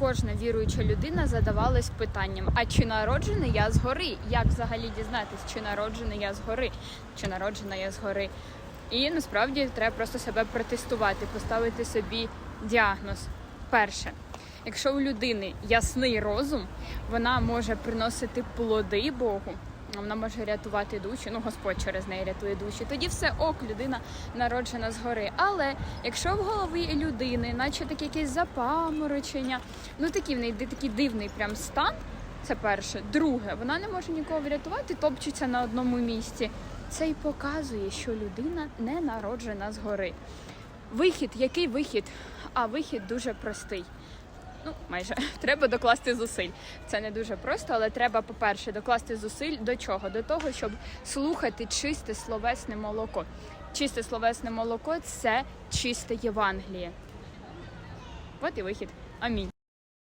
Кожна віруюча людина задавалась питанням: а чи народжений я згори? Як взагалі дізнатись, чи народжений я згори, чи народжена я згори? І насправді треба просто себе протестувати, поставити собі діагноз. Перше, якщо у людини ясний розум, вона може приносити плоди Богу. Вона може рятувати душі, ну Господь через неї рятує душі. Тоді все ок, людина народжена згори. Але якщо в голові людини, наче таке якесь запаморочення, ну такий в неї такий дивний прям стан. Це перше. Друге, вона не може нікого врятувати, топчеться на одному місці. Це й показує, що людина не народжена згори. Вихід, який вихід? А вихід дуже простий. Ну, майже треба докласти зусиль. Це не дуже просто, але треба, по-перше, докласти зусиль до чого? До того, щоб слухати чисте словесне молоко. Чисте словесне молоко це чисте Євангеліє. От і вихід. Амінь.